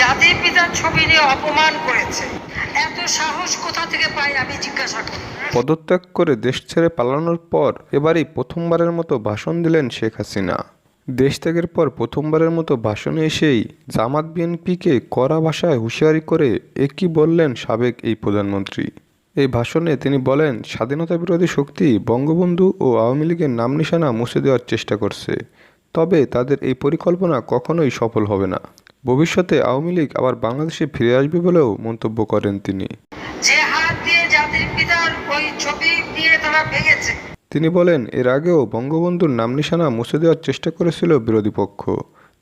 জাতির পিতার ছবি নিয়ে অপমান করেছে। এত সাহস কোথা থেকে পাই আমি জিজ্ঞাসা করি। পদত্যাগ করে দেশ ছেড়ে পালানোর পর এবারই প্রথমবারের মতো ভাষণ দিলেন শেখ হাসিনা। দেশ ত্যাগের পর প্রথমবারের মতো ভাষণে এসেই জামাত বিএনপিকে কড়া ভাষায় হুঁশিয়ারি করে একই বললেন সাবেক এই প্রধানমন্ত্রী। এই ভাষণে তিনি বলেন, স্বাধীনতা বিরোধী শক্তি বঙ্গবন্ধু ও আওয়ামী লীগের নাম নিশানা মুছে দেওয়ার চেষ্টা করছে। তবে তাদের এই পরিকল্পনা কখনোই সফল হবে না। ভবিষ্যতে আওয়ামী লীগ আবার বাংলাদেশে ফিরে আসবে বলেও মন্তব্য করেন তিনি। যে হাত দিয়ে জাতির পিতার ওই ছবি নিয়ে তারা ভেঙেছে। তিনি বলেন এর আগেও বঙ্গবন্ধুর নাম নিশানা মুছে দেওয়ার চেষ্টা করেছিল বিরোধী পক্ষ।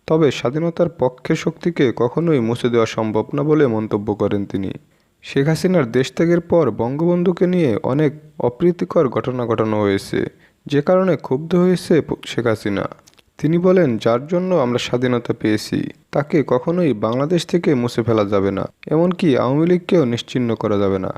তবে স্বাধীনতার পক্ষে শক্তিকে কখনোই মুছে দেওয়া সম্ভব না বলে মন্তব্য করেন তিনি। শেখ হাসিনার দেশ ত্যাগের পর বঙ্গবন্ধুকে নিয়ে অনেক অপ্রীতিকর ঘটনা ঘটানো হয়েছে। যে কারণে ক্ষুব্ধ হয়েছে শেখ হাসিনা। তিনি বলেন যার জন্য আমরা স্বাধীনতা পেয়েছি তাকে কখনোই বাংলাদেশ থেকে মুছে ফেলা যাবে না। এমনকি আওয়ামী লীগকেও নিশ্চিন্ন করা যাবে না।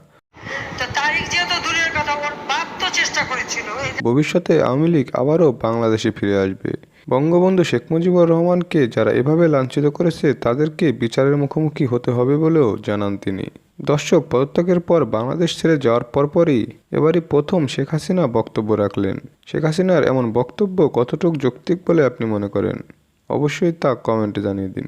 ভবিষ্যতে আওয়ামী লীগ আবারও বাংলাদেশে ফিরে আসবে। বঙ্গবন্ধু শেখ মুজিবুর রহমানকে যারা এভাবে লাঞ্ছিত করেছে, তাদেরকে বিচারের মুখোমুখি হতে হবে বলেও জানান তিনি। দর্শক, পদত্যাগের পর বাংলাদেশ ছেড়ে যাওয়ার পরপরই এবারই প্রথম শেখ হাসিনা বক্তব্য রাখলেন। শেখ হাসিনার এমন বক্তব্য কতটুকু যৌক্তিক বলে আপনি মনে করেন? অবশ্যই তা কমেন্টে জানিয়ে দিন।